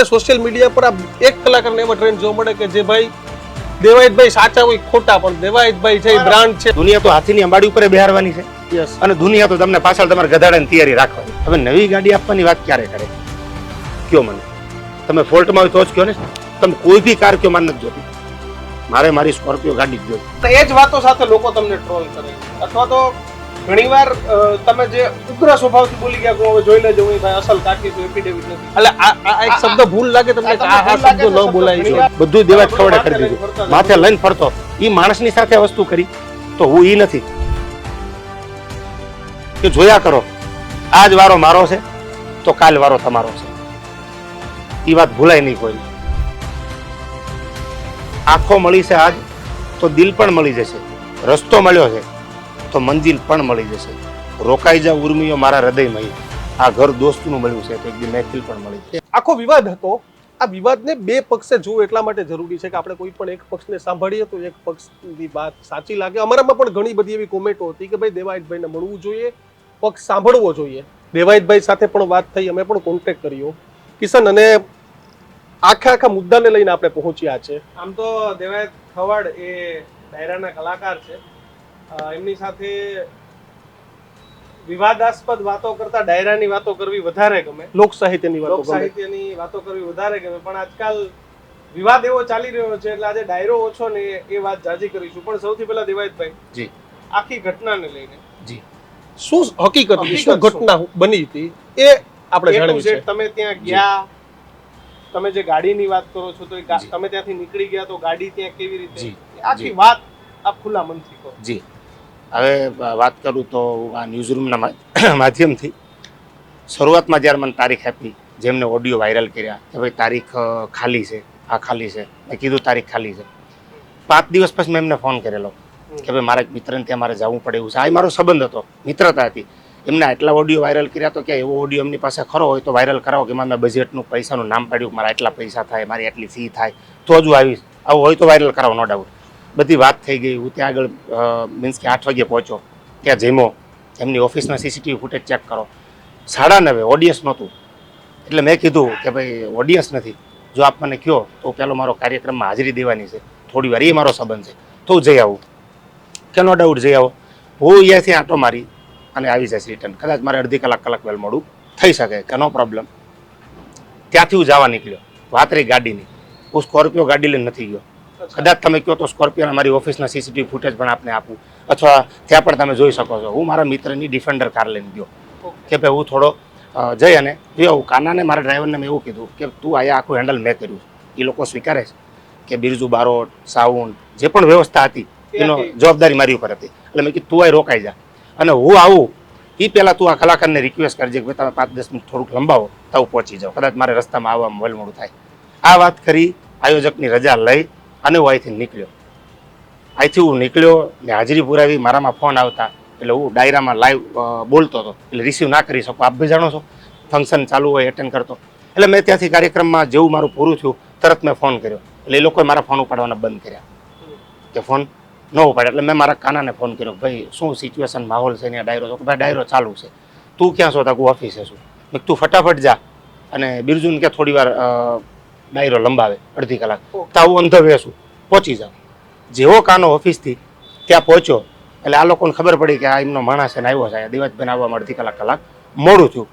મને social media પર આ એક કલાકારને એવો ટ્રેન્ડ જોવા મળે કે જે ભાઈ દેવાયતભાઈ સાચા હોય ખોટા પણ દેવાયતભાઈ છે બ્રાન્ડ છે. દુનિયા તો હાથીની અંબાડી ઉપર બિહારવાની છે. યસ અને દુનિયા તો તમને પાછળ તમારે ગધાડાની તૈયારી રાખવાની હવે નવી ગાડી આપવાની વાત ક્યારે કરે? કયો મને? તમે ફોલ્ટમાં હોય તો જ કયો ને? તમે કોઈ બી કાર કયો માન નથી જોતી. મારે મારી સ્કોર્પિયો ગાડી જ તો એ જ વાતો સાથે લોકો તમને ટ્રોલ કરે અથવા તો ઘણીવાર તમે જે ઉગ્ર સ્વભાવથી બોલી ગયા હું હવે જોઈ લેજો હું ભાઈ અસલ કાકી છું એફિડેવિટ નથી. એટલે આ એક શબ્દ ભૂલ લાગે તમને કે આ આ શબ્દ ન બોલાય છે? બધું દેવા ખવડે કરી દીધું માથે લઈને ફરતો. એ માણસની સાથે વસ્તુ કરી તો હું ઈ નથી. કે જોયા કરો આજ વારો મારો છે તો કાલ વારો તમારો છે. એ વાત ભૂલાય નહીં કોઈ આંખો મળી છે આજ તો દિલ પણ મળી જશે. રસ્તો મળ્યો છે. તો મંજિલ પણ મળી જશે. રોકાઈ જા ઉર્મિયો મારા હૃદયમાં આ ઘર દોસ્તનું મળ્યું છે તો એક દી મહેફિલ પણ મળી જશે આખો વિવાદ હતો. આ વિવાદને બે પક્ષે જોવું એટલા માટે જરૂરી છે કે આપણે કોઈ પણ એક પક્ષને સાંભળીએ તો એક પક્ષની વાત સાચી લાગે. અમારામાં પણ ઘણી બધી એવી કોમેન્ટો હતી કે ભાઈ દેવાયતભાઈને મળવું જોઈએ પક્ષ સાંભળવો જોઈએ. દેવાયતભાઈ સાથે પણ વાત થઈ અમે પણ કોન્ટેક્ટ કર્યો. કિશન અને આખા આખા મુદ્દાને લઈને આપણે પહોંચ્યા છે. આમ તો દેવાયત ખવડ એ ડાયરાના કલાકાર છે. એમની સાથે વિવાદાસ્પદ વાતો કરતા ડાયરાની વાતો કરવી વધારે ગમે. લોક સાહિત્યની વાતો સાહિત્યની વાતો કરવી વધારે ગમે પણ આજકાલ વિવાદ એવો ચાલી રહ્યો છે એટલે આજે ડાયરો ઓછો ને એ વાત જાજી કરીશું. પણ સૌથી પહેલા દેવાયતભાઈ જી. આખી ઘટનાને લઈને. શું હકીકત શું? ઘટના બની હતી એ આપણે જાણવી છે. તમે ત્યાં ગયા તમે જે ગાડીની વાત કરો છો તો જી. તમે ત્યાંથી નીકળી ગયા તો ગાડી ત્યાં કેવી રીતે? જી, આખી વાત આપ ખુલ્લા મનથી કહો જી. હવે વાત કરું તો આ ન્યૂઝરૂમના માધ્યમથી. શરૂઆતમાં જ્યારે મને તારીખ આપી, જેમને ઓડિયો વાયરલ કર્યા, કે ભાઈ તારીખ ખાલી છે, આ ખાલી છે, મેં કીધું તારીખ ખાલી છે. પાંચ દિવસ પછી મેં એમને ફોન કરેલો, કે ભાઈ મારા એક મિત્રને ત્યાં મારે જવું પડે એવું છે. આ મારો સંબંધ હતો, મિત્રતા હતી. એમને આટલા ઓડિયો વાયરલ કર્યા તો કે એવો ઓડિયો એમની પાસે ખરો હોય તો વાયરલ કરાવો કે મારે બજેટનું પૈસાનું નામ પાડ્યું મારા આટલા પૈસા થાય, મારી આટલી ફી થાય. તો જ આવીશ. આવું હોય તો વાયરલ કરાવો નો ડાઉટ બધી વાત થઈ ગઈ. હું ત્યાં આગળ મીન્સ કે આઠ વાગે પહોંચ્યો. ત્યાં જમો એમની ઓફિસના સીસીટીવી ફૂટેજ ચેક કરો. સાડા નવે ઓડિયન્સ નહોતું. એટલે મેં કીધું કે ભાઈ ઓડિયન્સ નથી. જો આપ મને કહો, તો પેલો મારો કાર્યક્રમમાં હાજરી દેવાની છે. થોડી વાર એ મારો સંબંધ છે. તો હું જઈ આવું. કે નો ડાઉટ જઈ આવો. હું અહીંયાથી આંટો મારી અને આવી જઈશ રિટર્ન કદાચ મારે અડધી કલાક કલાક વહેલ મોડું થઈ શકે, કે નો પ્રોબ્લેમ ત્યાંથી હું જવા નીકળ્યો. વાત રહી ગાડીની. હું સ્કોર્પિયો ગાડી લઈને નથી ગયો. કદાચ તમે કહો તો સ્કોર્પિયોના મારી ઓફિસના સીસીટીવી ફૂટેજ પણ આપને આપું. અથવા ત્યાં પણ તમે જોઈ શકો છો. હું મારા મિત્રની ડિફેન્ડર કાર લઈને ગયો. કે ભાઈ હું થોડો જઈ અને જોયો કાનાને મારા ડ્રાઈવરને મેં એવું કીધું કે તું અહીંયા આખું હેન્ડલ મેં કર્યું એ લોકો સ્વીકારે છે કે બિરજુ બારોટ સાઉન્ડ જે પણ વ્યવસ્થા હતી એનો જવાબદારી મારી ઉપર હતી. એટલે મેં કીધું તું અહીં રોકાઈ જા. અને હું આવું એ પહેલાં તું આ કલાકારને રિક્વેસ્ટ કરજે કે ભાઈ તમે પાંચ દસ મિનિટ થોડુંક લંબાવો તો હું પહોંચી જાઉં કદાચ મારે રસ્તામાં આવવામાં વલમોડું થાય. આ વાત કરી આયોજકની રજા લઈ અને હું અહીંથી નીકળ્યો. અહીંથી હું નીકળ્યો ને હાજરી પુરાવી, મારામાં ફોન આવતા. એટલે હું ડાયરામાં લાઈવ બોલતો હતો. એટલે રિસીવ ના કરી શકું. આપ બી જાણો છો ફંક્શન ચાલુ હોય એટેન્ડ કરતો. એટલે મેં ત્યાંથી કાર્યક્રમમાં જેવું મારું પૂરું થયું, તરત મેં ફોન કર્યો. એટલે એ લોકોએ મારા ફોન ઉપાડવાના બંધ કર્યા. કે ફોન ન ઉપાડે. એટલે મેં મારા કાનાને ફોન કર્યો. ભાઈ, શું સિચ્યુએશન માહોલ છે અહીંયા ડાયરો? ભાઈ, ડાયરો ચાલુ છે. તું ક્યાં છો? તું હું ઓફિસે છું. તું ફટાફટ જા. અને બિરજુને કે થોડી વાર ડાયરો લંબાવે અડધી કલાક. તો હું અંધ બેસું પહોંચી જાઉં જેવો કાનો ઓફિસથી ત્યાં પહોંચ્યો એટલે આ લોકોને ખબર પડી કે આ એમનો માણસ એને આવ્યો છે દિવાજભાઈને આવવામાં અડધી કલાક કલાક. મોડું થયું.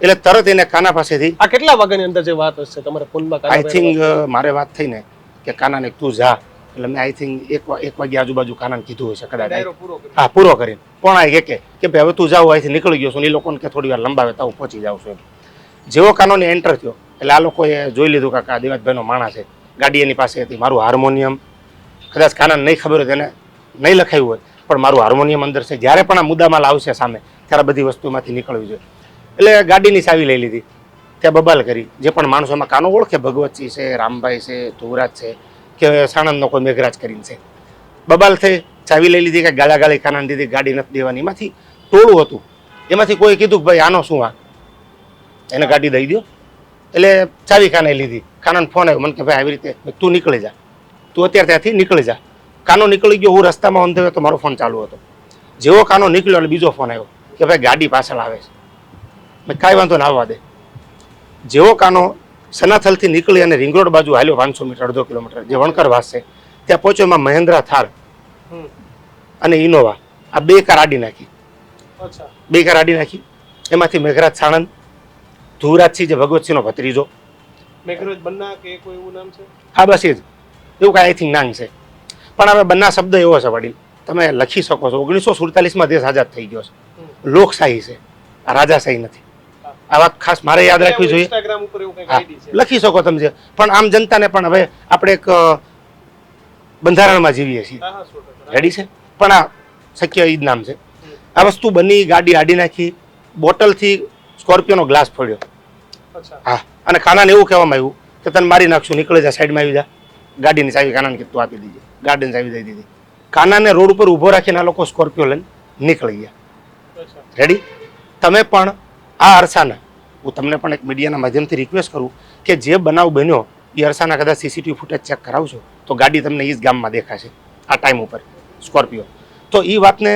એટલે તરત એને કાના પાસેથી આ કેટલા વાગ્યાની અંદર જે વાત હશે? તમારા ફોનમાં આઈ થિંક મારે વાત થઈ ને કે કાનાને તું જા. એટલે મેં આઈ થિંક એક એક વાગે આજુબાજુ કાનાને કીધું હશે કદાચ. હા પૂરો કરીને. પણ આ કે કે ભાઈ હવે તું જાવ અહીંથી નીકળી ગયો છું એ લોકોને કે થોડી વાર લંબાવે તો પહોંચી જાઉં છું. જેવો કાનોને એન્ટર થયો. એટલે આ લોકોએ જોઈ લીધું કાકા, આ દિવાજભાઈનો માણસ છે. ગાડી એની પાસે હતી, મારું હાર્મોનિયમ. કદાચ કાના નહીં ખબર હોય તેને નહીં લખાયું હોય, પણ મારું હાર્મોનિયમ અંદર છે. જ્યારે પણ આ મુદ્દામાં આવશે સામે, ત્યારે બધી વસ્તુમાંથી નીકળવી જોઈએ. એટલે ગાડીની ચાવી લઈ લીધી. ત્યાં બબાલ કરી. જે પણ માણસો એમાં કાનો ઓળખે, ભગવતસિંહ છે, રામભાઈ છે, ધુવરાજ છે, કે સાણંદનો કોઈ મેઘરાજ કરીને છે. બબાલ થઈ, ચાવી લઈ લીધી કે ગાળા ગાળી કાનાને દીધી, ગાડી નથી દેવાની. એમાંથી ટોળું હતું. એમાંથી કોઈ કીધું કે ભાઈ આનો શું આ? એને ગાડી દઈ દો એટલે ચાવી કાને લીધી. કાનાને ફોન આવ્યો. મને કે ભાઈ આવી રીતે તું નીકળી જા. તું અત્યારે ત્યાંથી નીકળી જા. કાનો નીકળી ગયો હું રસ્તામાં અંધે હતો મારો ફોન ચાલુ હતો. જેવો કાનો નીકળ્યો એટલે બીજો ફોન આવ્યો કે ભાઈ ગાડી પાછળ આવે છે. મેં કાંઈ વાંધો ના આવવા દે. જેવો કાનો સનાથલથી નીકળી અને રિંગ રોડ બાજુ હાલ્યો પાંચસો મીટર અડધો કિલોમીટર જે વણકર વાસ છે ત્યાં પહોંચ્યો એમાં મહેન્દ્રા થાર અને ઇનોવા. આ બે કાર આડી નાખી. અચ્છા. બે કાર આડી નાખી. એમાંથી મેઘરાજ સાણંદ ધુવરાજસિંહ જે ભગવતસિંહનો ભત્રીજો. મેઘરજ બન્ના કે કોઈ એવું નામ છે? હા બસ એ જ એવું કાંઈ આઈ થિંક નામ છે. પણ હવે બન્ના શબ્દ એવો છે વડીલ. તમે લખી શકો છો. ઓગણીસો સુડતાલીસમાં દેશ આઝાદ થઈ ગયો છે. લોકશાહી છે. આ રાજાશાહી નથી. આ વાત ખાસ મારે યાદ રાખવી જોઈએ. લખી શકો તમે જે. પણ આમ જનતાને પણ હવે આપણે એક બંધારણમાં જીવીએ છીએ. રેડી છે? પણ આ શક્ય એ જ નામ છે. આ વસ્તુ બની ગાડી આડી નાખી બોટલથી સ્કોર્પિયોનો ગ્લાસ ફોડ્યો હા. અને કાનાને એવું કહેવામાં આવ્યું કે તને મારી નાખશું નીકળી જા સાઈડમાં આવી જા. ગાડીની ચાવી કાનાને કીધું આપી દીધી ગાડીની ચાવી દઈ દીધી. કાનાને રોડ ઉપર ઊભો રાખીને આ લોકો સ્કોર્પિયો લઈને નીકળી ગયા. રેડી તમે પણ આ અરસાના હું તમને પણ એક મીડિયાના માધ્યમથી રિક્વેસ્ટ કરું કે જે બનાવ બન્યો એ અરસાના કદાચ સીસીટીવી ફૂટેજ ચેક કરાવશો તો ગાડી તમને એ જ ગામમાં દેખાશે આ ટાઈમ ઉપર. સ્કોર્પિયો તો એ વાતને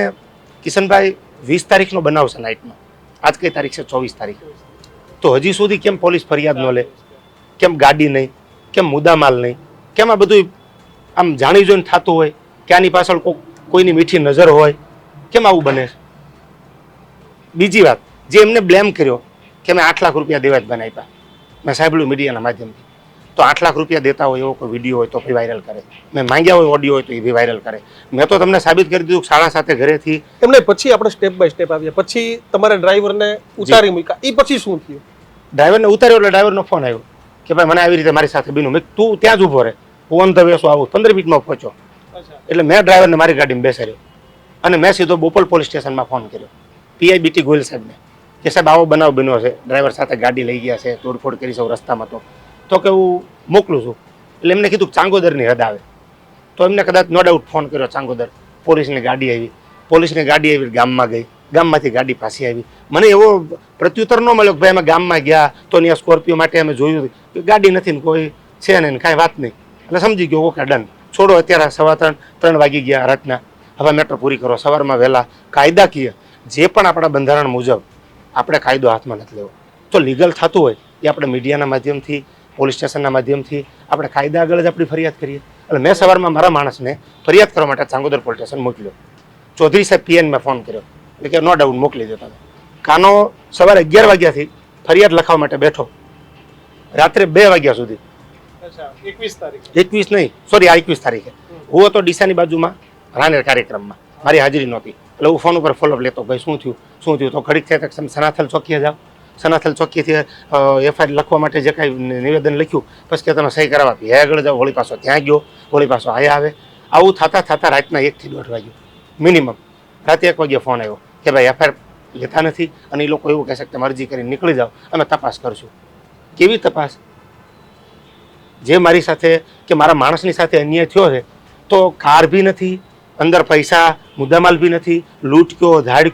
કિશનભાઈ વીસ તારીખનો બનાવશે નાઇટનો આજ કઈ તારીખ છે? ચોવીસ તારીખ. તો હજી સુધી કેમ પોલીસ ફરિયાદ ન લે? કેમ ગાડી નહીં? કેમ મુદ્દામાલ નહીં? કેમ આ બધું આમ જાણી જોઈને થતું હોય કે આની પાછળ કોઈ કોઈની મીઠી નજર હોય? કેમ આવું બને બીજી વાત, જે એમને બ્લેમ કર્યો કે મેં આઠ લાખ રૂપિયા દેવા જ બનાવ્યા. મેં સાંભળ્યું મીડિયાના માધ્યમથી. તો આઠ લાખ રૂપિયા દેતા હોય એવો કોઈ વીડિયો હોય તો ભી વાયરલ કરે. મેં માંગ્યા હોય ઓડિયો હોય તો એ બી વાયરલ કરે. મેં તો તમને સાબિત કરી દીધું સાડા સાતે ઘરેથી એમને પછી આપણે સ્ટેપ બાય સ્ટેપ આવ્યા પછી તમારે ડ્રાઈવરને ઉતારી મૂક્યા. એ પછી શું થયું? ડ્રાઈવરને ઉતાર્યો એટલે ડ્રાઈવરનો ફોન આવ્યો કે ભાઈ મને આવી રીતે મારી સાથે બીનું. મેં તું ત્યાં જ ઊભો રહે. હું ઓન ધ વેસો આવું. પંદર મિનિટમાં પહોંચ્યો. એટલે મેં ડ્રાઈવરને મારી ગાડીમાં બેસાડ્યો. અને મેં સીધો બોપલ પોલીસ સ્ટેશનમાં ફોન કર્યો. પીઆઈ બીટી ગોયલ સાહેબને કે સાહેબ આવો બનાવ બન્યો છે. ડ્રાઈવર સાથે ગાડી લઈ ગયા છે તોડફોડ કરી સૌ રસ્તામાં તો. તો કે હું મોકલું છું. એટલે એમને કીધું ચાંગોદરની હદ આવે. તો એમને કદાચ નો ડાઉટ ફોન કર્યો ચાંગોદર. પોલીસની ગાડી આવી. પોલીસની ગાડી આવી ગામમાં ગઈ. ગામમાંથી ગાડી પાછી આવી. મને એવો પ્રત્યુત્તર ન મળ્યો કે ભાઈ અમે ગામમાં ગયા તો ત્યાં સ્કોર્પિયો માટે અમે જોયું કે ગાડી નથી ને કોઈ છે ને કાંઈ વાત નહીં. એટલે સમજી ગયો, ઓકે ડન છોડો, અત્યારે સવા ત્રણ ત્રણ વાગી ગયા રાતના. હવે મેટ્રો પૂરી કરો. સવારમાં વહેલા કાયદાકીય જે પણ આપણા બંધારણ મુજબ આપણે કાયદો હાથમાં નથી લેવો. તો લીગલ થતું હોય એ આપણે મીડિયાના માધ્યમથી પોલીસ સ્ટેશનના માધ્યમથી આપણે કાયદા આગળ જ આપણી ફરિયાદ કરીએ. એટલે મેં સવારમાં મારા માણસને ફરિયાદ કરવા માટે ચાંગોદર પોલીસ સ્ટેશન મોકલ્યો. ચૌધરી સાહેબ પીએન ફોન કર્યો. એટલે કે નો ડાઉટ મોકલી દો તમે કાનો સવારે અગિયાર વાગ્યાથી ફરિયાદ લખવા માટે બેઠો. રાત્રે બે વાગ્યા સુધી. એકવીસ નહીં સોરી આ એકવીસ તારીખે. હું હતો ડીસાની બાજુમાં રાનેર કાર્યક્રમમાં. મારી હાજરી નહોતી. એટલે હું ફોન ઉપર ફોલોઅપ લેતો ભાઈ શું થયું? શું થયું? તો ઘડીક થયા સનાથલ ચોકીએ જાઓ. સનાથલ ચોકીથી એફઆઈઆર લખવા માટે જે કાંઈ નિવેદન લખ્યું, પછી કે તમે સહી કરાવવા આપી. આગળ જાઓ હોળી પાછો ત્યાં ગયો હોળી પાછો આયા આવે. આવું થતાં થતાં રાતના એકથી દોઢ વાગ્યું. મિનિમમ રાતે એક વાગ્યે ફોન આવ્યો કે ભાઈ, એફઆઈઆર લેતા નથી. અને એ લોકો એવું કહેશે કે, તમે અરજી કરીને નીકળી જાઓ અમે તપાસ કરશું. કેવી તપાસ? જે મારી સાથે, કે મારા માણસની સાથે અન્યાય થયો છે, તો કાર બી નથી, અંદર પૈસા, મુદ્દામાલ બી નથી, લૂંટ કયો, ધાડ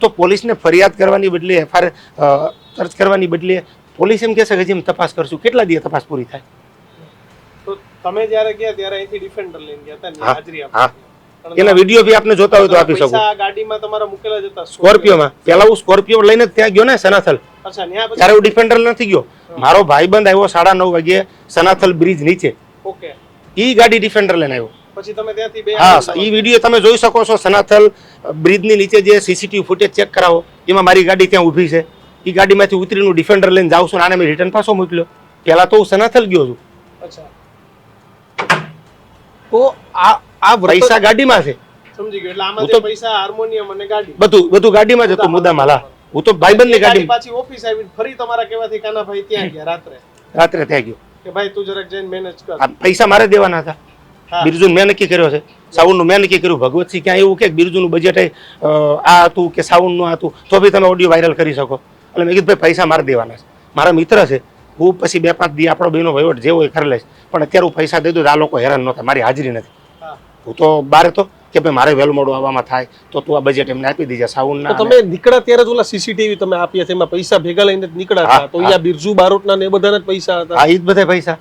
તો પોલીસને ફરિયાદ કરવાની બદલે એફઆઈઆર સર્ચ કરવાની બદલે પોલીસ એમ કહેશે કે હજી તપાસ કરશું. કેટલા દિવસ તપાસ પૂરી થાય? તો તમે જ્યારે ગયા ત્યારે અહીંથી ડિફેન્ડર લઈને ગયા હતા હાજરી હા. આપી એના વીડિયો બી આપને જોતા હોય તો આપી શકું. ગાડીમાં તમારા મૂકેલા જતા સ્કોર્પિયોમાં. પેલા હું સ્કોર્પિયો લઈને ત્યાં ગયો ને સનાથલ. ત્યારે હું ડિફેન્ડર નથી ગયો. મારો ભાઈબંધ આવ્યો સાડા નવ વાગ્યે સનાથલ બ્રિજ નીચે. ઓકે. ઈ ગાડી ડિફેન્ડર લઈને આવ્યો. પછી તમે ત્યાંથી બે હા એ વીડિયો તમે જોઈ શકો છો સનાથલ બ્રિજની નીચે જે સીસીટીવી ફૂટેજ ચેક કરાવો. એમાં મારી ગાડી ત્યાં ઊભી છે. એ ગાડીમાંથી ઉતરીને ડિફેન્ડર લઈને જાઉં છું અને આને મેં રિટર્ન પાછો મોકલ્યો. પહેલા તો હું સનાથલ ગયો છું. અચ્છા. તો આ આ પૈસા ગાડીમાં છે. સમજી ગયો એટલે આમાં જે તો- પૈસા હાર્મોનિયમ અને ગાડી. બધું બધું ગાડીમાં જ હતું મુદ્દામાલ હા. હું તો ભાઈબંધની ની ગાડી ગાડી પાછી ઓફિસ આવી ફરી તમારા કહેવાથી કાનાભાઈ ત્યાં ગયા રાત્રે. રાત્રે ત્યાં ગયો. કે ભાઈ તું જરાક જઈને મેનેજ કર. પૈસા મારે દેવાના હતા. હા. બિરજુન મેં નક્કી કર્યો છે. સાઉન્ડનું મેં નક્કી કર્યું. ભગવતસિંહ ક્યાં એવું કે બિરજુનું બજેટ આ હતું કે સાઉન્ડનું આ હતું તો બી તમે ઓડિયો વાયરલ કરી શકો. એટલે મેં કીધું ભાઈ પૈસા મારે દેવાના છે. મારા મિત્ર છે હું પછી બે પાંચ દી આપણો બેનો વહીવટ જે હોય કરી લઈશ. પણ અત્યારે હું પૈસા દઈ દઉં તો આ લોકો હેરાન ન થાય. મારી હાજરી નથી. હું. તો બાર હતો કે ભાઈ મારે વહેલું મોડું આવવામાં થાય તો તું આ બજેટ એમને આપી દીજે સાઉન્ડ ના તમે નીકળ્યા ત્યારે જ ઓલા સીસીટીવી તમે આપ્યા છે એમાં પૈસા ભેગા લઈને જ નીકળ્યા હતા. તો અહીંયા બિરજુ બારોટના ને એ બધાના જ પૈસા હતા. આ જ બધા પૈસા.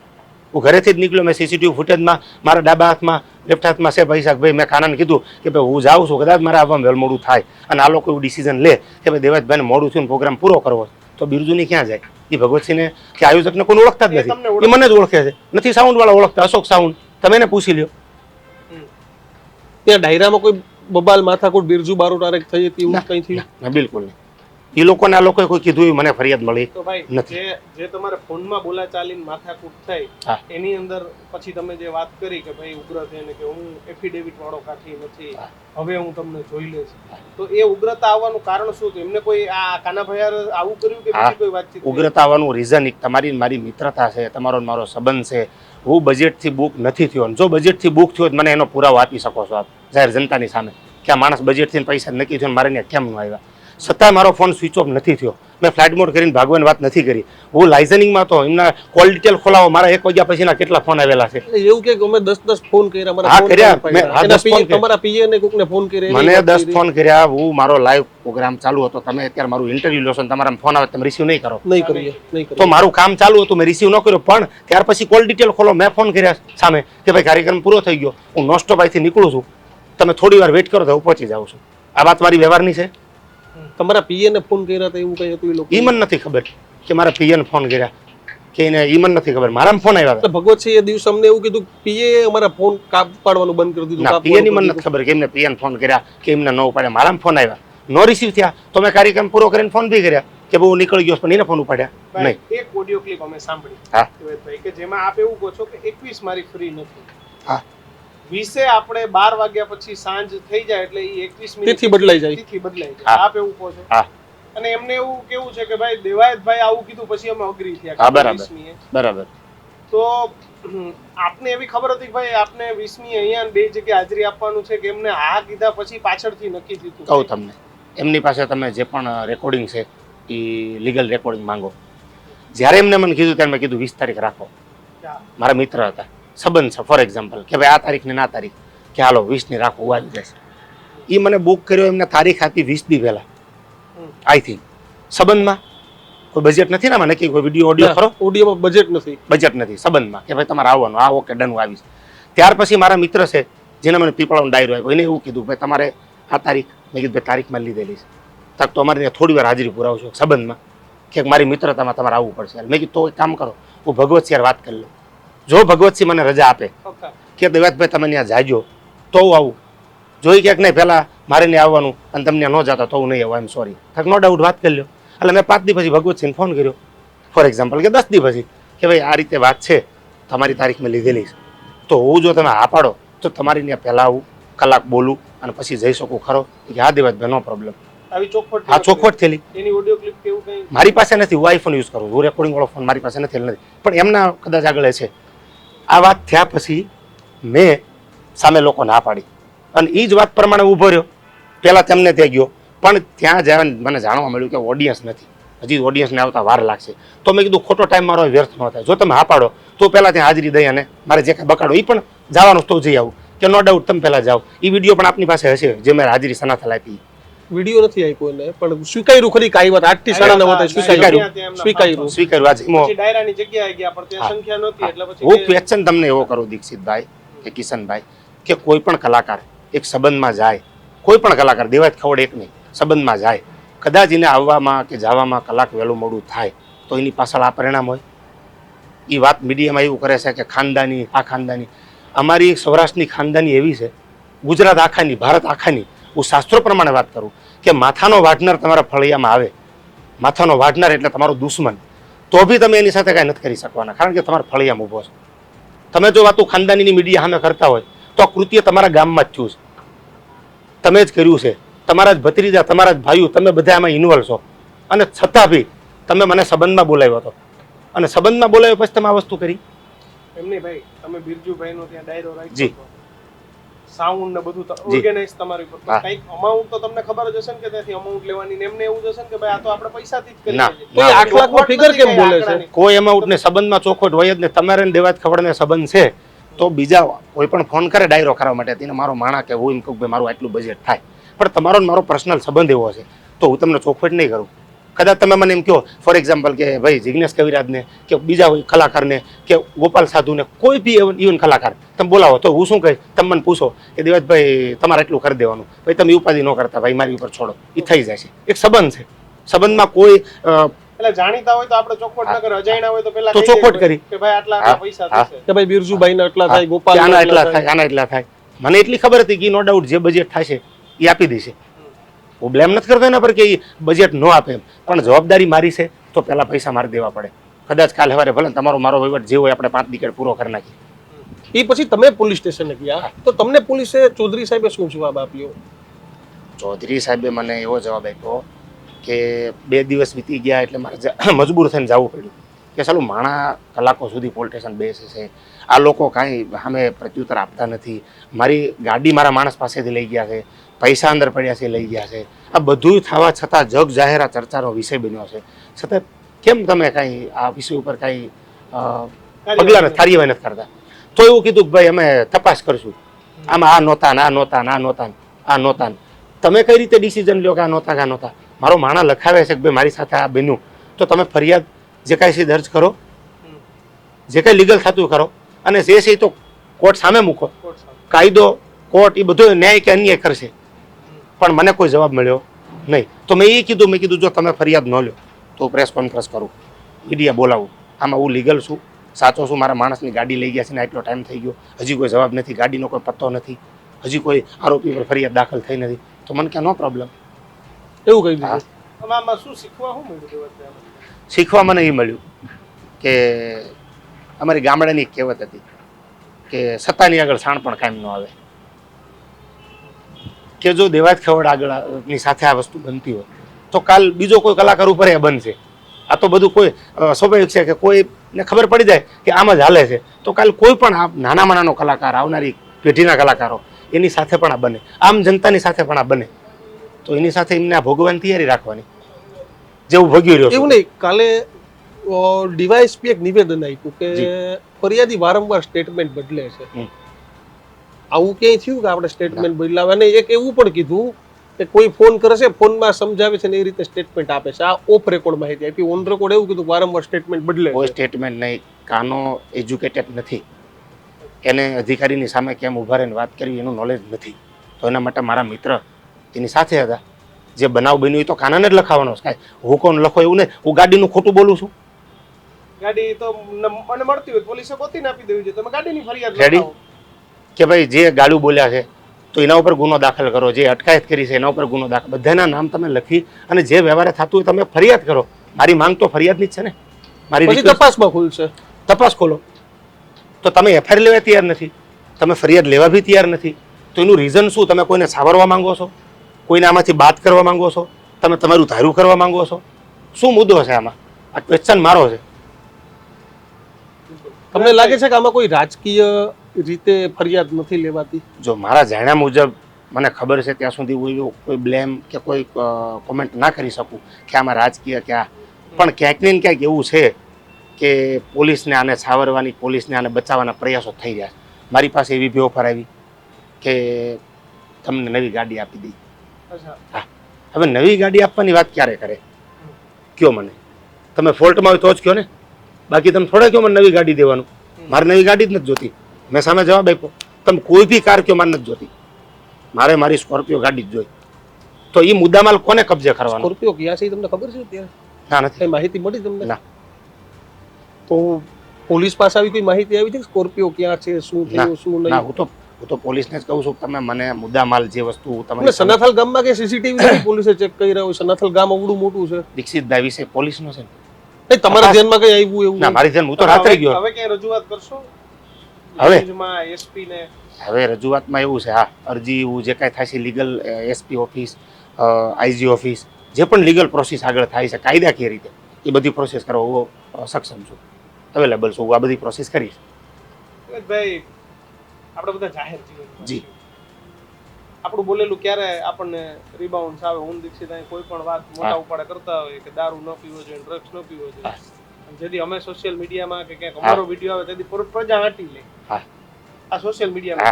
હું ઘરેથી જ નીકળ્યો મેં સીસીટીવી ફૂટેજમાં મારા ડાબા હાથમાં લેફ્ટ હાથમાં છે ભાઈ શાકભાઈ ભાઈ મેં કાનાને કીધું કે ભાઈ હું જાઉં છું કદાચ મારે આવવામાં વેલ મોડું થાય. અને આ લોકો એવું ડિસિઝન લે કે ભાઈ દેવાજભાઈને મોડું થયું પ્રોગ્રામ પૂરો કરવો. તો બિરજુની ક્યાં જાય? એ ભગવતસિંહને કે આયોજકને કોઈ ઓળખતા જ નથી. એ મને જ ઓળખે. છે. નથી સાઉન્ડ વાળા ઓળખતા અશોક સાઉન્ડ તમે એને પૂછી લ્યો. ત્યાં ડાયરામાં કોઈ બબાલ માથાકૂટ બિરજુ બારોટારે થઈ હતી એવું. કંઈ થયું? ના બિલકુલ નહીં. એ લોકોને આ લોકોએ કોઈ કીધું મને ફરિયાદ મળી તો ભાઈ. જે જે તમારે ફોનમાં બોલાચાલીને માથાકૂટ થઈ. એની અંદર પછી તમે જે વાત કરી કે ભાઈ ઉગ્ર થઈને કે હું એફિડેવિટ વાળો કાઠી નથી હવે હું તમને જોઈ લઈશ. તો એ ઉગ્રતા આવવાનું કારણ શું હતું? એમને કોઈ આ કાનાભાઈ આવું કર્યું કે બીજી કોઈ વાતચીત ઉગ્રતા આવવાનું રીઝન એક તમારી મારી મિત્રતા છે તમારો મારો સંબંધ છે. હું બજેટથી બુક નથી થયો. જો બજેટથી બુક થયો તો મને એનો પુરાવો આપી શકો છો આપ જાહેર જનતાની સામે. કે આ માણસ બજેટથી પૈસા નક્કી થયો ને મારે કેમ ન આવ્યા? છતાંય મારો ફોન સ્વિચ ઓફ નથી થયો. મેં ફ્લાઇટ મોડ કરીને ભાગવાની વાત નથી કરી. હું લાઇઝનિંગમાં તો એમના કોલ ડિટેલ ખોલાવો. મારા એક વાગ્યા પછીના કેટલા ફોન આવેલા છે? એવું કે અમે દસ દસ ફોન કર્યા હા, કર્યા. મેં- હા, દસ ફોન તમારા પીએ ને કોકને ફોન કર્યા મને દસ ફોન કર્યા. હું મારો લાઈવ પ્રોગ્રામ ચાલુ હતો. તમે અત્યારે મારું ઇન્ટરવ્યુ લો છો તમારા ફોન આવે તમે રિસીવ નહીં કરો. નહીં કરીએ નહીં તો મારું કામ ચાલુ હતું. મેં રિસીવ ન કર્યો. પણ ત્યાર પછી કોલ ડિટેલ ખોલો. મેં ફોન કર્યા સામે કે ભાઈ કાર્યક્રમ પૂરો થઈ ગયો. હું નોસ્ટોપ અહીંથી નીકળું છું. તમે થોડી વાર વેઇટ કરો તો હું પહોંચી જાઉં છું. આ વાત મારી વ્યવહારની છે. તમારા પીએને ફોન કર્યા હતા એવું કઈ હતું એ લોકો મને નથી ખબર કે મારા પીએને ફોન કર્યા કે એને મને નથી ખબર. મારા ફોન આવ્યા હતા. ભગવતસિંહ એ દિવસ અમને એવું કીધું પીએ અમારા ફોન કાપ પાડવાનું બંધ કરી દીધું. પીએ ની મને નથી ખબર કે એમને પીએન ફોન કર્યા કે એમને ન ઉપાડ્યા. મારા ફોન આવ્યા. નો રિસીવ થયા. તો મેં કાર્યક્રમ પૂરો કરીને ફોન બી કર્યા કે બહુ નીકળી ગયો પણ એને ફોન ઉપાડ્યા. નહીં. એક ઓડિયો ક્લિપ અમે સાંભળી. હા. કે જેમાં આપ એવું કહો છો કે એકવીસ મારી ફ્રી નથી. હા. વીસે આપણે બાર વાગ્યા પછી સાંજ થઈ જાય એટલે એ એકવીસ મિનિટ તિથિ બદલાઈ જાય. તિથિ બદલાઈ જાય. આપ એવું કહો છો? અને એમને એવું કેવું છે કે ભાઈ દેવાયતભાઈ આવું કીધું પછી અમે અગ્રી થયા. બરાબર. બરાબર. તો હમ, આપને એવી ખબર હતી કે ભાઈ આપને વીસમી અહીંયા બે જગ્યાએ હાજરી આપવાનું છે કે એમને હા કીધા પછી પાછળથી નક્કી થયું કહું તમને. એમની પાસે તમે જે પણ રેકોર્ડિંગ છે એ લીગલ રેકોર્ડિંગ માંગો. જ્યારે એમને મને કીધું ત્યારે મેં કીધું વીસ તારીખ રાખો. મારા મિત્ર હતા. સંબંધ છે. ફોર એક્ઝામ્પલ કે ભાઈ આ તારીખ ને ના તારીખ કે હાલો વીસની રાખો હું આવી જશે એ મને બુક કર્યો એમને તારીખ આપી વીસ દી પહેલા. આઈ થિંક સંબંધમાં કોઈ બજેટ નથી ને મને નક્કી કોઈ વીડિયો ઓડિયો ખરો? ઓડિયોમાં બજેટ નથી. બજેટ નથી. સંબંધમાં. કે ભાઈ તમારે આવવાનું આ ઓકે ડન હું આવીશ. ત્યાર પછી મારા મિત્ર છે જેને મને પીપળાનો ડાયરો આપ્યો. એને એવું કીધું ભાઈ તમારે આ તારીખ મેં કીધું ભાઈ તારીખમાં લીધેલી છે. તક તો અમારે ત્યાં થોડી વાર હાજરી પુરાવશો સંબંધમાં કે મારી મિત્રતામાં તમારે આવવું પડશે. મેં કીધું તો એક કામ કરો. હું ભગવત યાર વાત કરી લઉં. જો ભગવતસિંહ મને રજા આપે કે દેવાતભાઈ તમે ત્યાં જાજો તો હું આવું. જોઈ ક્યાંક નહીં પહેલાં મારે નહીં આવવાનું અને તમને ન જતા તો હું નહીં આવું એમ સોરી થક નો ડાઉટ વાત કરી લો એટલે મેં પાંચ દી પછી ભગવતસિંહને ફોન કર્યો. ફોર એક્ઝામ્પલ કે દસ દી પછી કે ભાઈ આ રીતે વાત છે તમારી તારીખ મેં લીધેલી છે. તો હું જો તમે હા પાડો તો તમારી ત્યાં પહેલાં આવું કલાક બોલું અને પછી જઈ શકું ખરો? કે હા દેવાતભાઈ નો પ્રોબ્લેમ આવી ચોખવટ આ ચોખવટ થયેલી. એની ઓડિયો ક્લિપ કેવું કઈ? મારી પાસે નથી હું આઈફોન યુઝ કરું હું રેકોર્ડિંગ વાળો ફોન મારી પાસે નથી નથી. પણ એમના કદાચ આગળ છે આ વાત થયા પછી મેં સામે લોકો ના પાડી. અને એ જ વાત પ્રમાણે ઊભો રહ્યો. પહેલાં તેમને ત્યાં ગયો. પણ ત્યાં જ્યારે મને જાણવા મળ્યું કે ઓડિયન્સ નથી. હજી ઓડિયન્સને આવતા વાર લાગશે. તો મેં કીધું, ખોટો ટાઈમ મારો વ્યર્થ ન થાય. જો તમે હા પાડો, તો પહેલાં ત્યાં હાજરી દઈ અને મારે જે કાંઈ બકાડો એ પણ જવાનું તો જઈ આવું. કે નો ડાઉટ તમે પહેલાં જાઓ. એ વીડિયો પણ આપની પાસે હશે, જે મેં હાજરી સનાથલ આપી. વીડિયો નથી આપ્યો એને પણ સ્વીકાર્યું ખરી કાંઈ વાત આઠથી સાડા નવ સ્વીકાર્યું. સ્વીકાર્યું. સ્વીકાર્યું આજે ડાયરાની જગ્યાએ ગયા પણ ત્યાં સંખ્યા નહોતી એટલે પછી હું ક્વેશ્ચન તમને એવો કરું દીક્ષિતભાઈ કે કિશનભાઈ કે કોઈ પણ કલાકાર એક સંબંધમાં જાય કોઈ પણ કલાકાર દેવાજ ખવડ એક નહીં સંબંધમાં જાય કદાચ એને આવવામાં કે જવામાં કલાક વહેલું મોડું થાય તો એની પાછળ આ પરિણામ હોય? એ વાત મીડિયામાં એવું કરે છે કે ખાનદાની આ ખાનદાની. અમારી સૌરાષ્ટ્રની ખાનદાની એવી છે ગુજરાત આખાની ભારત આખાની હું શાસ્ત્રો પ્રમાણે વાત કરું કે માથાનો વાઢનાર તમારા ફળિયામાં આવે. માથાનો વાઢનાર એટલે તમારો દુશ્મન. તો બી તમે એની સાથે કાંઈ નથી કરી શકવાના કારણ કે તમારા ફળિયામાં ઊભો છે. તમે જો વાતું ખાનદાનીની મીડિયા સામે કરતા હોય તો કૃત્ય તમારા ગામમાં જ થયું છે. તમે જ કર્યું છે. તમારા જ ભત્રીજા તમારા જ ભાઈઓ તમે બધા એમાં ઇન્વોલ્વ છો. અને છતાં બી તમે મને સંબંધમાં બોલાવ્યો હતો. અને સંબંધમાં બોલાવ્યો પછી તમે આ વસ્તુ કરી? એમ નહીં ભાઈ તમે બિરજુભાઈનો ત્યાં ડાયરો જી. રાખ્યો સાઉન્ડ ને બધું ઓર્ગેનાઇઝ તમારી ઉપર. કંઈક અમાઉન્ટ તો તમને ખબર જ હશે ને કે ત્યાંથી અમાઉન્ટ લેવાની ને એમને એવું જ હશે ને કે ભાઈ આ તો આપણે પૈસાથી જ કરી ના. છે. તો એ આઠ લાખનો ફિગર કેમ બોલે છે કોઈ અમાઉન્ટ ને સંબંધમાં ચોખવટ હોય જ ને તમારે ને ખબર ને સંબંધ છે તો બીજા કોઈ પણ ફોન કરે ડાયરો કરવા માટે તેને મારો માણા કે હું એમ કહું કે મારું આટલું બજેટ થાય પણ તમારો ને મારો પર્સનલ સંબંધ એવો છે તો હું તમને ચોખવટ નહીં કરું કદાચ તમે મને એમ કહો ફોર એક્ઝામ્પલ કે ભાઈ જિજ્ઞેશ કવિરાજને કે બીજા કોઈ કલાકારને કે ગોપાલ સાધુને કોઈ બી ઇવન કલાકાર તમે બોલાવો તો હું શું કહીશ? તમે મને પૂછો કે દેવાજભાઈ તમારે એટલું કરી દેવાનું. ભાઈ તમે ઉપાધિ ન કરતા ભાઈ મારી ઉપર છોડો. એ થઈ જાય છે. એક સંબંધ છે. સંબંધમાં કોઈ એટલે જાણીતા હોય તો આપણે ચોખવટ ન કરે અજાણ્યા હોય તો પેલા તો ચોખવટ કરી. કે ભાઈ આટલા પૈસા થશે. કે ભાઈ બિરજુભાઈ ના એટલા થાય ગોપાલ આના એટલા થાય આના એટલા થાય. મને એટલી ખબર હતી કે નો ડાઉટ જે બજેટ થશે એ આપી દેશે. હું બ્લેમ નથી કરતો એના પર કે બજેટ ન આપે એમ. પણ જવાબદારી મારી છે તો પહેલા પૈસા મારે દેવા પડે. કદાચ કાલે સવારે ભલે તમારો મારો વહીવટ જે હોય આપણે પાંચ દીકડ પૂરો કરી નાખીએ. એ પછી તમે પોલીસ સ્ટેશને ગયા? તો તમને પોલીસે ચૌધરી સાહેબે શું જવાબ આપ્યો? ચૌધરી સાહેબે મને એવો જવાબ આપ્યો કે બે દિવસ વીતી ગયા એટલે મારે મજબૂર થઈને જવું પડ્યું. કે સાલું માણા કલાકો સુધી પોલીસ સ્ટેશન બેસે છે. આ લોકો કાંઈ સામે પ્રત્યુત્તર આપતા નથી. મારી ગાડી મારા માણસ પાસેથી લઈ ગયા છે. પૈસા અંદર પડ્યા છે લઈ ગયા છે. આ બધું થવા છતાં જગ જાહેર આ ચર્ચાનો વિષય બન્યો છે. છતાં કેમ તમે કાંઈ આ વિષય ઉપર કાંઈ પગલાં કાર્યવાહી નથી કરતા? તો એવું કીધું કે ભાઈ અમે તપાસ કરશું. આમાં આ નહોતા ને આ નહોતા ને આ નહોતા આ નહોતા. તમે કઈ રીતે ડિસિઝન લ્યો કે આ નહોતા કે આ નહોતા? મારો માણા લખાવે છે કે ભાઈ મારી સાથે આ બન્યું. તો તમે ફરિયાદ જે કાંઈ છે દર્જ કરો જે કાંઈ લીગલ થતું કરો અને જે છે એ તો કોર્ટ સામે મૂકો. કાયદો કોર્ટ એ બધો ન્યાય કે અન્યાય કરશે. પણ મને કોઈ જવાબ મળ્યો નહીં. તો મેં એ કીધું મેં કીધું જો તમે ફરિયાદ ન લ્યો તો પ્રેસ કોન્ફરન્સ કરું. મીડિયા બોલાવું. આમાં હું લીગલ છું. સાચો છું. મારા માણસની ગાડી લઈ ગયા છે ને આટલો ટાઈમ થઈ ગયો. હજી કોઈ જવાબ નથી. ગાડીનો કોઈ પત્તો નથી. હજી કોઈ આરોપી પર ફરિયાદ દાખલ થઈ નથી. તો મને ક્યાં નો પ્રોબ્લેમ એવું કહી દીધું. શું શીખવા શું મળ્યું? શીખવા મને એ મળ્યું કે અમારી ગામડાની એક કહેવત હતી કે સત્તાની આગળ સાણ પણ કાયમ ન આવે. કે જો દેવાજ ખવડ આગળની સાથે આ વસ્તુ બનતી હોય, તો કાલ બીજો કોઈ કલાકાર ઉપર એ બનશે. આ તો બધું કોઈ સ્વાભાવિક છે કે કોઈને ખબર પડી જાય કે આમ જ હાલે છે. તો કાલ કોઈ પણ આ નાનામાં નાનો કલાકાર, આવનારી પેઢીના કલાકારો, એની સાથે પણ આ બને. આમ જનતાની સાથે પણ આ બને. તો એની સાથે એમને આ ભોગવાની તૈયારી રાખવાની. જેવું ભોગવી રહ્યો એવું નહીં કાલે ડીવાયએસપી એક નિવેદન આપ્યું કે ફરિયાદી વારંવાર સ્ટેટમેન્ટ બદલે છે. આવું ક્યાંય થયું કે આપણે સ્ટેટમેન્ટ બદલાવે? અને એક એવું પણ કીધું કે કોઈ ફોન કરે છે ફોનમાં સમજાવે છે ને એ રીતે સ્ટેટમેન્ટ આપે છે. આ ઓફ રેકોર્ડ માહિતી આપી. ઓન રેકોર્ડ એવું કીધું વારંવાર સ્ટેટમેન્ટ બદલે કોઈ સ્ટેટમેન્ટ નહીં. કાનો એજ્યુકેટેડ નથી. એને અધિકારીની સામે કેમ ઊભા રહીને વાત કરવી એનું નોલેજ નથી. તો એના માટે મારા મિત્ર એની સાથે હતા. જે બનાવ બન્યો એ તો કાનાને જ લખાવાનો છે. કાંઈ હું કોણ લખો એવું નહીં. હું ગાડીનું ખોટું બોલું છું. ગાડી તો મને મળતી હોય પોલીસે ગોતીને આપી દેવી જોઈએ. તમે ગાડીની ફરિયાદ ગાડી કે ભાઈ જે ગાડું બોલ્યા છે તો એના ઉપર ગુનો દાખલ કરો. જે અટકાયત કરી છે એના ઉપર ગુનો દાખલ. બધાના નામ તમે લખી અને જે વ્યવહારે થતું હોય તમે ફરિયાદ કરો. મારી માંગ તો ફરિયાદની જ છે ને. મારી તપાસમાં ખુલશે. તપાસ ખોલો. તો તમે એફઆઈઆર લેવા તૈયાર નથી. તમે ફરિયાદ લેવા બી તૈયાર નથી. તો એનું રીઝન શું? તમે કોઈને સાવરવા માંગો છો? કોઈને આમાંથી બાદ કરવા માંગો છો? તમે તમારું ધાર્યું કરવા માંગો છો? શું મુદ્દો છે આમાં? આ ક્વેશ્ચન મારો છે. તમને લાગે છે કે આમાં કોઈ રાજકીય રીતે ફરિયાદ નથી લેવાતી? જો મારા જાણ્યા મુજબ મને ખબર છે ત્યાં સુધી હું કોઈ બ્લેમ કે કોઈ કોમેન્ટ ના કરી શકું કે આમાં રાજકીય ક્યાં. પણ ક્યાંક ને ક્યાંક એવું છે કે પોલીસને આને સાવરવાની પોલીસને આને બચાવવાના પ્રયાસો થઈ રહ્યા છે. મારી પાસે એવી બી ઓફર આવી કે તમને નવી ગાડી આપી દઈ. હવે નવી ગાડી આપવાની વાત ક્યારે કરે? કયો મને? તમે ફોલ્ટમાં હોય તો જ કયો ને? બાકી તમે થોડા કયો મને નવી ગાડી દેવાનું? મારે નવી ગાડી જ નથી જોતી. મેં સામે જવાબ આપ્યો. તમે કોઈ બી કાર કયો મારે નથી જોતી. મારે મારી સ્કોર્પિયો ગાડી જ જોઈ. તો એ મુદ્દામાલ કોને કબજે કરવાનો? સ્કોર્પિયો ક્યાં છે તમને ખબર છે ના નથી. માહિતી મળી તમને? ના. તો પોલીસ પાસે આવી કોઈ માહિતી આવી છે સ્કોર્પિયો ક્યાં છે શું થયું શું નહીં? હું તો હું તો પોલીસને જ કહું છું તમે મને મુદ્દામાલ જે વસ્તુ તમને તમે સનાથલ ગામમાં કે સીસીટીવી પોલીસે ચેક કરી રહ્યો સનાથલ ગામ અવડું મોટું છે. દીક્ષિતભાઈ વિશે પોલીસનો છે ને? નહીં તમારા ધ્યાનમાં કઈ આવ્યું એવું ના મારી ધ્યાન હું તો રાત્રે ગયો. હવે ક્યાં રજૂઆત કરશો? હવે? એસપી ને હવે રજૂઆતમાં એવું છે હા અરજી એવું જે કાંઈ થાય છે legal SP office IG office જે પણ લીગલ પ્રોસેસ આગળ થાય છે કાયદાકીય રીતે એ બધી પ્રોસેસ કરવા હું સક્ષમ છું. અવેલેબલ છું હું આ બધી પ્રોસેસ કરીશ. ભાઈ આપણે બધા જાહેર જીવન જી. આપણું બોલેલું ક્યારે આપણને રિબાઉન્ડ આવે હું દીક્ષિત અહીં કોઈ પણ વાત મોટા ઉપાડે કરતા હોય કે દારૂ ન પીવો જોઈએ ડ્રગ્સ ન પીવો જોઈએ. જેથી અમે સોશિયલ મીડિયામાં કે ક્યાંક અમારો વીડિયો આવે તેથી પ્રજા હાટી લે. આ સોશિયલ મીડિયાનો.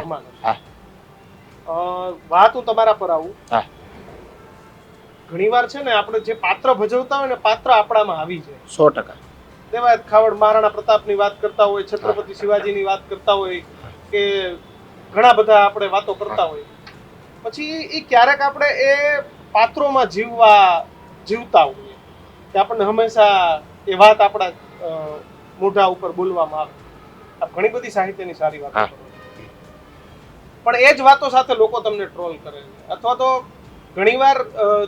અ, વાત હું તમારા પર આવું. ઘણીવાર છે ને આપણે જે પાત્ર ભજવતા હોય ને પાત્ર આપણામાં આવી જાય. સો ટકા. તેવા ખાવડ મહારાણા પ્રતાપની વાત કરતા હોય છત્રપતિ શિવાજીની વાત કરતા હોય કે ઘણા બધા આપણે વાતો કરતા હોય. પછી એ ક્યારેક આપણે એ પાત્રોમાં જીવવા જીવતા હોઈએ. કે આપણને હંમેશા એ વાત આપણા મોઢા ઉપર બોલવામાં આવે. આ ઘણી બધી સાહિત્યની સારી વાતો પણ એ જ વાતો સાથે લોકો તમને ટ્રોલ કરે છે. અથવા તો ઘણીવાર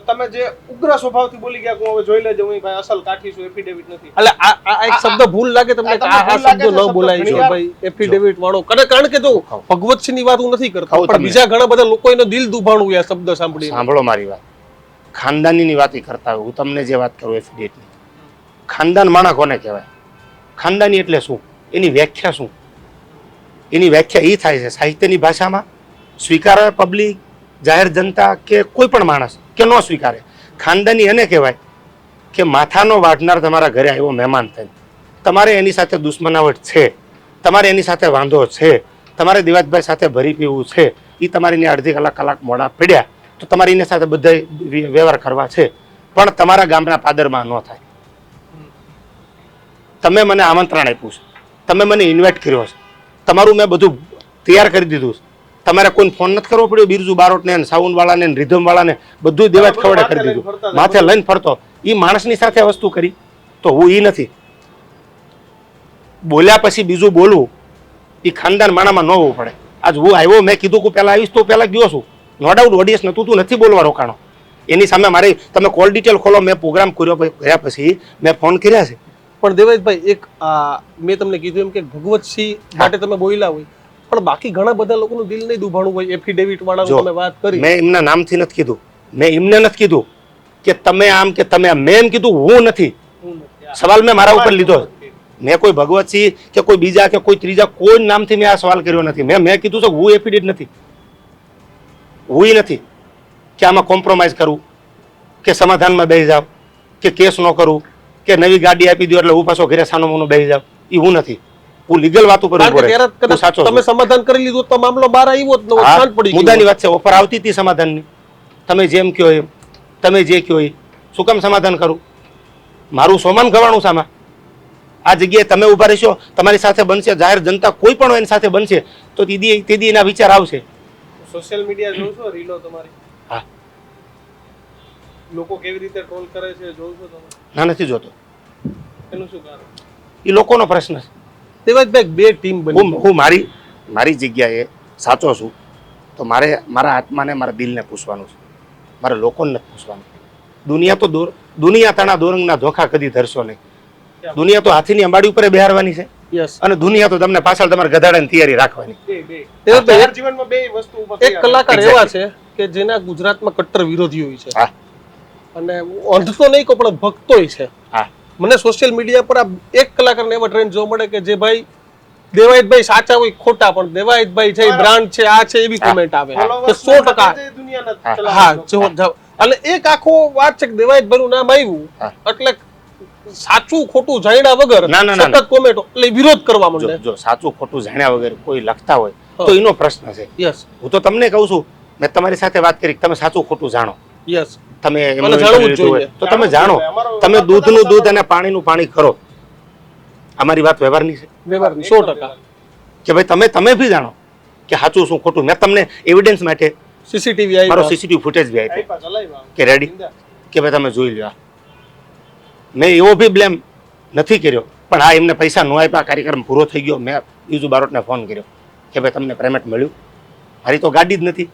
તમે જે ઉગ્ર સ્વભાવથી બોલી ગયા હું હવે જોઈ લેજો હું ભાઈ અસલ કાઠી છું એફિડેવિટ નથી. એટલે આ એક શબ્દ ભૂલ લાગે તમને આ કે આ શબ્દ ન બોલાય છે ભાઈ. એફિડેવિટ વાળો. કારણ કારણ કે જો ખાવ. ભગવતસિંહની વાત હું નથી કરતો પણ બીજા ઘણા બધા લોકો એનો દિલ દુભાણું એ આ શબ્દ સાંભળી સાંભળો મારી વાત. ખાનદાનીની વાત ઈ કરતા હોય. હું તમને જે વાત કરું એફિડેટની ખાનદાન માણા કોને કહેવાય? ખાનદાની એટલે શું? એની વ્યાખ્યા શું? એની વ્યાખ્યા એ થાય છે સાહિત્યની ભાષામાં સ્વીકારે પબ્લિક જાહેર જનતા કે કોઈ પણ માણસ કે ન સ્વીકારે. ખાનદાની એને કહેવાય કે માથાનો વાઢનાર તમારા ઘરે આવ્યો મહેમાન થઈને. તમારે એની સાથે દુશ્મનાવટ છે. તમારે એની સાથે વાંધો છે. તમારે દિવાજભાઈ સાથે ભરી પીવું છે. એ તમારી ને અડધી કલાક કલાક મોડા પડ્યા તો તમારે એની સાથે બધા વ્યવહાર કરવા છે. પણ તમારા ગામના પાદરમાં ન થાય. તમે મને આમંત્રણ આપ્યું છે. તમે મને ઇન્વાઇટ કર્યો છે. તમારું મેં બધું તૈયાર કરી દીધું છે. તમારે કોઈ ફોન નથી કરવો પડ્યો? બિરજુ બારોટને ને સાઉન્ડવાળાને ને રિધમવાળાને બધું દેવા બધું ખવડે કરી દીધું. માથે લઈને ફરતો. એ માણસની સાથે વસ્તુ કરી. તો હું એ નથી. બોલ્યા પછી બીજું બોલવું. એ ખાનદાન માણામાં ન હોવું પડે. આજ હું આવ્યો મેં કીધું કે પહેલા આવીશ તો પહેલાં ગયો છું. નો ડાઉટ ઓડિયન્સ નતું તું નથી બોલવા રોકાણો. એની સામે મારે તમે કોલ ડિટેલ ખોલો મેં પ્રોગ્રામ કર્યો ગયા કર્યા પછી મેં ફોન કર્યા છે. પણ દેવેશભાઈ એક આ મેં તમને કીધું એમ કે ભગવતસિંહ માટે તમે બોલ્યા હોય. પણ બાકી ઘણા બધા લોકોનું દિલ નહીં દુભાણું હોય. એફિડેવિટ વાળા તમે વાત કરી. મેં એમના નામથી નથી કીધું. મેં એમને નથી કીધું કે તમે આમ કે તમે આમ. મેં એમ કીધું હું નથી. સવાલ મેં મારા ઉપર લીધો મેં કોઈ ભગવતસિંહ કે કોઈ બીજા કે કોઈ ત્રીજા કોઈ નામથી મેં આ સવાલ કર્યો નથી. મેં મેં કીધું છે હું એફિડેટ નથી. હું નથી કે આમાં કોમ્પ્રોમાઇઝ કરું કે સમાધાનમાં બેસી જાવ કે કેસ ન કરું કે નવી ગાડી આપી દો એટલે હું પાછો ઘરે સાનો મોનો બેસી જાવ એ હું નથી. હું લીગલ વાત ઉપર તમે સમાધાન કરી લીધું તો મામલો બહાર આવ્યો જ ન શાંત પડી મુદ્દાની વાત છે. ઓફર આવતી હતી સમાધાનની. તમે જેમ કહો એમ. તમે જે કહો એ. શું કામ સમાધાન કરું? મારું સોમાન ગવાણું સામા આ જગ્યાએ તમે ઊભા રહેશો તમારી સાથે બનશે જાહેર જનતા કોઈ પણ એની સાથે બનશે તો દીદી દીદી એના વિચાર આવશે. સોશિયલ મીડિયા જોઉં છો રીલો તમારી. હા. લોકો કેવી રીતે ટ્રોલ કરે છે જોઉં છો તમે. ના નથી જોતો. એનું શું કારણ? એ લોકોનો પ્રશ્ન છે. દેવેશભાઈ બે ટીમ બની હું મારી મારી જગ્યાએ સાચો છું. તો મારે મારા આત્માને મારા દિલને પૂછવાનું છે. મારે લોકોને નથી પૂછવાનું દુનિયા તો દોર દુનિયા તાણા દોરંગના ધોખા કદી ધરશો નહીં. દુનિયા તો હાથીની અંબાડી ઉપર બેહારવાની છે. અને દુનિયા તો તમને પાછળ તમારા ગધાડાની તૈયારી રાખવાની. એક- જીવનમાં બે વસ્તુ એક કલાકાર એવા છે કે જેના ગુજરાતમાં કટ્ટર વિરોધીઓ છે. હા. અને હું અંધ તો નહીં કો પણ ભક્તોય છે. હા. મને સોશિયલ મીડિયા પર આ એક કલાકારને એવા ટ્રેન્ડ જોવા મળે કે જે ભાઈ દેવાયતભાઈ સાચા હોય ખોટા પણ દેવાયતભાઈ છે બ્રાન્ડ છે આ છે એવી કમેન્ટ આવે. કે સો ટકા. હા. અને એક આખો વાત છે કે દેવાયતભાઈ નામ આવ્યું એટલે સાચું ખોટું જાણ્યા વગર સતત કોમેન્ટો એટલે વિરોધ કરવા માંડે. જો સાચું ખોટું જાણ્યા વગર કોઈ લખતા હોય તો એનો પ્રશ્ન છે. યસ હું તો તમને કહું છું મેં તમારી સાથે વાત કરી તમે સાચું ખોટું જાણો. યસ તમે. તો તમે જાણો. તમે દૂધનું દૂધ અને પાણીનું પાણી કરો અમારી વાત વ્યવહારની છે? વ્યવહાર સો ટકા. કે ભાઈ તમે તમે બી જાણો કે સાચું શું ખોટું. મેં તમને એવિડન્સ માટે સીસીટીવી મારો સીસીટીવી ફૂટેજ બી આપ્યો. કે રેડી કે ભાઈ તમે જોઈ લો મેં એવો બી બ્લેમ નથી કર્યો. પણ હા એમને પૈસા ન આપ્યા કાર્યક્રમ પૂરો થઈ ગયો. મેં બીજું બારોટને ફોન કર્યો. કે ભાઈ તમને પેમેન્ટ મળ્યું. મારી તો ગાડી જ નથી.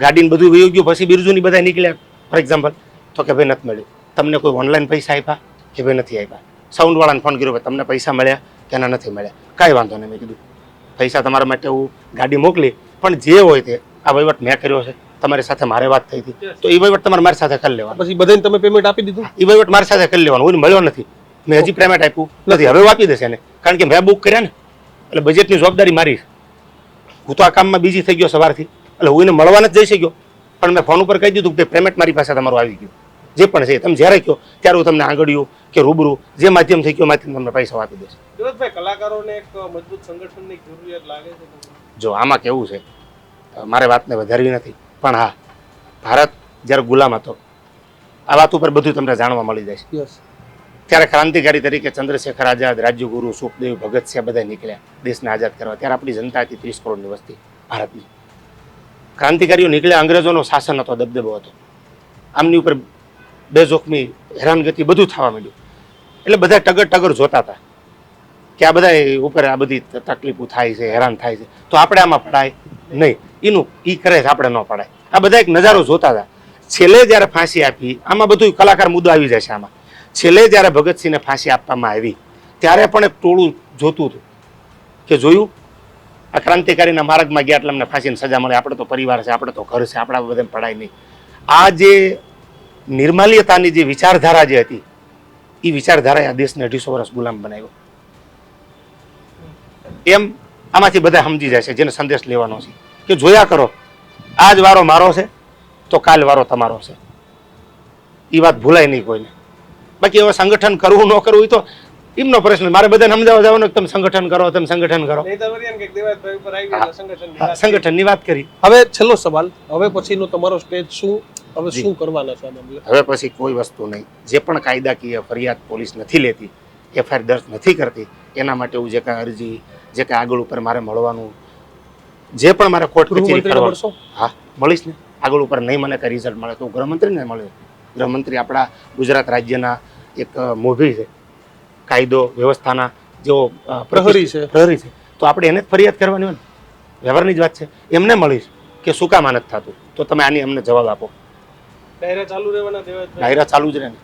ગાડીને બધું વયું ગયું પછી બિરજુની બધા નીકળ્યા. ફોર એક્ઝામ્પલ તો કે ભાઈ નથી મળ્યું. તમને કોઈ ઓનલાઈન પૈસા આપ્યા કે ભાઈ નથી આપ્યા સાઉન્ડવાળાને ફોન કર્યો ભાઈ તમને પૈસા મળ્યા કે ના નથી મળ્યા? કાંઈ વાંધો નહીં મેં કીધું. પૈસા તમારા માટે હું ગાડી મોકલી પણ જે હોય તે. આ વહીવટ મેં કર્યો છે. તમારી સાથે મારે વાત થઈ હતી. તો એ વહીવટ તમારે મારી સાથે કરી લેવાનો. પછી બધાને તમે પેમેન્ટ આપી દીધું? એ વહીવટ મારી સાથે કરી લેવાનો. હું મળ્યો નથી. મેં હજી પેમેન્ટ આપ્યું. નથી હવે આપી દેશે ને કારણ કે મેં બુક કર્યા ને. એટલે બજેટની જવાબદારી મારી. હું તો આ કામમાં બીજી થઈ ગયો સવારથી. એટલે હું એને મળવા નથી જઈ શક્યો. પણ મેં ફોન ઉપર કહી દીધું કે પેમેન્ટ મારી પાસે તમારું આવી ગયું. જે પણ છે તમે જ્યારે કહો ત્યારે હું તમને આંગળીઓ કે રૂબરૂ જે માધ્યમ થઈ ગયો માધ્યમ તમને પૈસા આપી દેશે સુરતભાઈ કલાકારોને એક મજબૂત સંગઠનની જરૂરિયાત લાગે છે જો આમાં કેવું છે મારે વાતને વધારવી નથી પણ હા ભારત જ્યારે ગુલામ હતો આ વાત ઉપર બધું તમને જાણવા મળી જાય છે. ત્યારે ક્રાંતિકારી તરીકે ચંદ્રશેખર આઝાદ રાજ્યગુરુ સુખદેવ ભગતસિંહ બધા નીકળ્યા દેશને આઝાદ કરવા. ત્યારે આપણી જનતા હતી ત્રીસ કરોડની વસ્તી ભારતની. ક્રાંતિકારીઓ નીકળ્યા, અંગ્રેજોનો શાસન હતો, દબદબો હતો. આમની ઉપર બેજોખમી હેરાનગતિ બધું થવા માંડ્યું. એટલે બધા ટગર ટગર જોતા હતા કે આ બધા ઉપર આ બધી તકલીફો થાય છે, હેરાન થાય છે. તો આપણે આમાં પડાય નહીં. એનું એ કરે છે, આપણે ન પડાય. આ બધા એક નજારો જોતા હતા. છેલ્લે જ્યારે ફાંસી આપી, આમાં બધું કલાકાર મુદ્દો આવી જશે આમાં. છેલ્લે જ્યારે ભગતસિંહને ફાંસી આપવામાં આવી, ત્યારે પણ એક ટોળું જોતું હતું કે જોયું આ ક્રાંતિકારીના માર્ગમાં ગયા એટલે અમને ફાંસીની સજા મળે. આપણે તો પરિવાર છે, આપણે તો ઘર છે, આપણા બધા પડાય નહીં. આ જે નિર્માલ્યતાની જે વિચારધારા જે હતી એ વિચારધારાએ આ દેશને અઢીસો વર્ષ ગુલામ બનાવ્યો. એમ આમાંથી બધા સમજી જાય છે, જેને સંદેશ લેવાનો છે. કે જોયા કરો આજ વારો મારો છે, તો કાલ વારો તમારો છે. એ વાત ભૂલાય નહીં કોઈને. બાકી હવે સંગઠન કરવું ન કરવું એ તો એમનો પ્રશ્ન મારે બધાને સમજાવવા જવાનો કે તમે સંગઠન કરો તમે સંગઠન કરો. સંગઠનની વાત કરી. હવે છેલ્લો સવાલ હવે પછીનો તમારો સ્ટેજ શું? હવે શું કરવાના છો હવે પછી કોઈ વસ્તુ નહીં. જે પણ કાયદાકીય ફરિયાદ પોલીસ નથી લેતી એફઆઈઆર દર્જ નથી કરતી એના માટે હું જે કાંઈ અરજી જે કાંઈ આગળ ઉપર મારે મળવાનું જે પણ મારે કોર્ટ કચેરી કરવા કરવાનું. મળશો? હા મળીશ ને. આગળ ઉપર નહીં મને કંઈ રિઝલ્ટ મળે તો હું ગૃહમંત્રીને મળે. ગૃહમંત્રી આપણા ગુજરાત રાજ્યના એક મૂવી મોભી છે. કાયદો વ્યવસ્થાના જેઓ પ્રહરી છે. પ્રહરી છે. તો આપણે એને જ ફરિયાદ કરવાની હોય ને? વ્યવહારની જ વાત છે. એમને મળીશ કે શું કામ આ નથી થતું? તો તમે આની અમને જવાબ આપો. ડાયરા ચાલુ રહેવાના દેવાયતભાઈ ડાયરા ચાલુ જ રહે ને.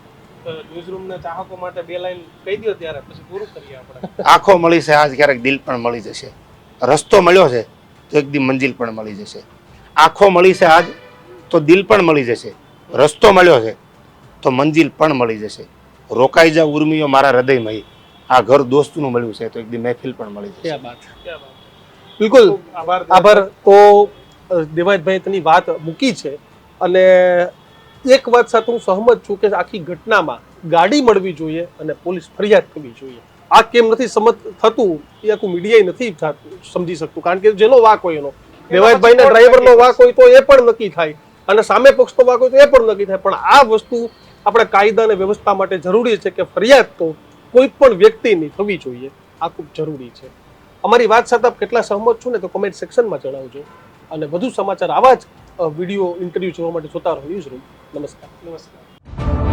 ન્યૂઝરૂમના ચાહકો માટે બે લાઈન કહી દો ત્યારે પછી પૂરું કરીએ આપણે. આંખો મળી છે આજ ક્યારેક દિલ પણ મળી જશે. રસ્તો મળ્યો છે તો એક દી મંજિલ પણ મળી જશે. આંખો મળી છે આજ તો દિલ પણ મળી જશે. રસ્તો મળ્યો છે તો મંજિલ પણ મળી જશે. રોકાઈ જા ઉર્મિયો મારા હૃદયમાં. આ ઘર દોસ્તનું મળ્યું છે તો એક દી મહેફિલ પણ મળી વાત. બિલકુલ. આભાર આભાર. તો દેવાજભાઈ દેવાયતભાઈ તેની વાત મૂકી છે. અને એક વાત સાથે હું સહમત છું કે આખી ઘટનામાં ગાડી મળવી જોઈએ અને પોલીસ ફરિયાદ કરવી જોઈએ. આ કેમ નથી સમજ થતું? એ આખું મીડિયા નથી થાતું- સમજી શકતું. કારણ કે જેનો વાક હોય એનો. દેવાજભાઈના ડ્રાઈવરનો વાક હોય તો એ પણ નક્કી થાય. અને સામે પક્ષનો વાક હોય તો એ પણ નક્કી થાય. પણ આ વસ્તુ આપણે કાયદા અને વ્યવસ્થા માટે જરૂરી છે કે ફરિયાદ તો કોઈ પણ વ્યક્તિની થવી જોઈએ. આ ખૂબ જરૂરી છે. અમારી વાત સાથે આપ કેટલા સહમત છો ને તો કોમેન્ટ સેક્શનમાં જણાવજો. અને વધુ સમાચાર આવા જ વીડિયો ઇન્ટરવ્યૂ જોવા માટે જોતા રહો ન્યૂઝ રૂમ નમસ્કાર. નમસ્કાર.